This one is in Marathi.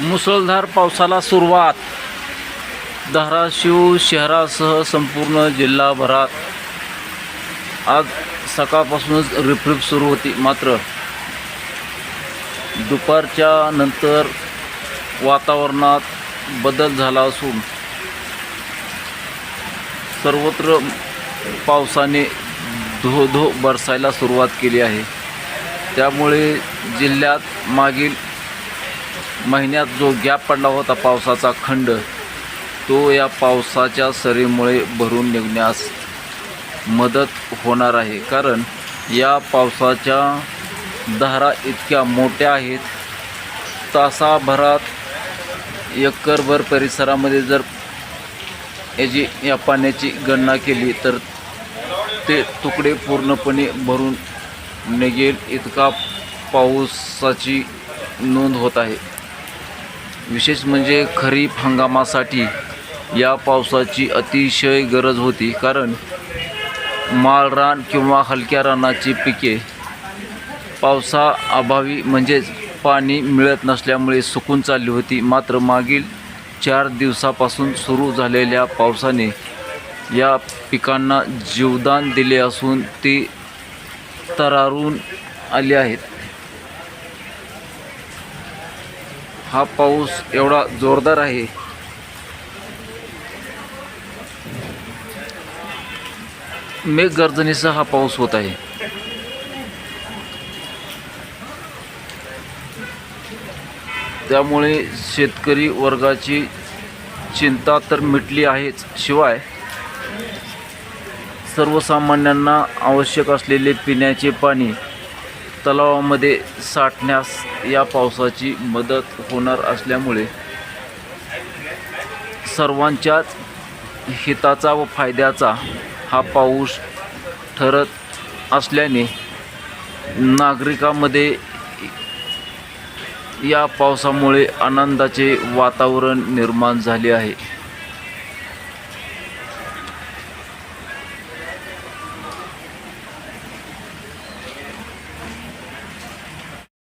मुसळधार पावसाला सुरुवात. धाराशिव शहरासह संपूर्ण जिल्हाभरात आज सकाळपासूनच रिपरिप सुरू होती. मात्र दुपारच्या नंतर वातावरणात बदल झाला असून सर्वत्र पावसाने धो धो बरसायला सुरुवात केली आहे. त्यामुळे जिल्ह्यात मागील महिन्यात जो गॅप पडला होता पावसाचा खंड तो या पावसाच्या सरीमुळे भरून निघण्यास मदत होणार आहे. कारण या पावसाच्या धारा इतक्या मोठ्या आहेत. तासाभरात एकरभर परिसरामध्ये जर याची या पाण्याची गणना केली तर ते तुकडे पूर्णपणे भरून निघेल. इतका पावसाची नोंद होत आहे. विशेष म्हणजे खरीप हंगामासाठी या पावसाची अतिशय गरज होती. कारण माळरान किंवा हलक्या रानाची पिके पावसाअभावी म्हणजेच पाणी मिळत नसल्यामुळे सुकून चालली होती. मात्र मागील चार दिवसापासून सुरू झालेल्या पावसाने या पिकांना जीवदान दिले असून ती तरारून आली आहेत. हा पाऊस एवढा जोरदार आहे. मेघगर्जनेचा हा पाऊस होत आहे. त्यामुळे शेतकरी वर्गाची चिंता तर मिटली आहेच. शिवाय सर्वसामान्यांना आवश्यक असलेले पिण्याचे पाणी तलावामध्ये साठण्यास या पावसाची मदत होणार असल्यामुळे सर्वांच्याच हिताचा व फायद्याचा हा पाऊस ठरत असल्याने नागरिकांमध्ये या पावसामुळे आनंदाचे वातावरण निर्माण झाले आहे.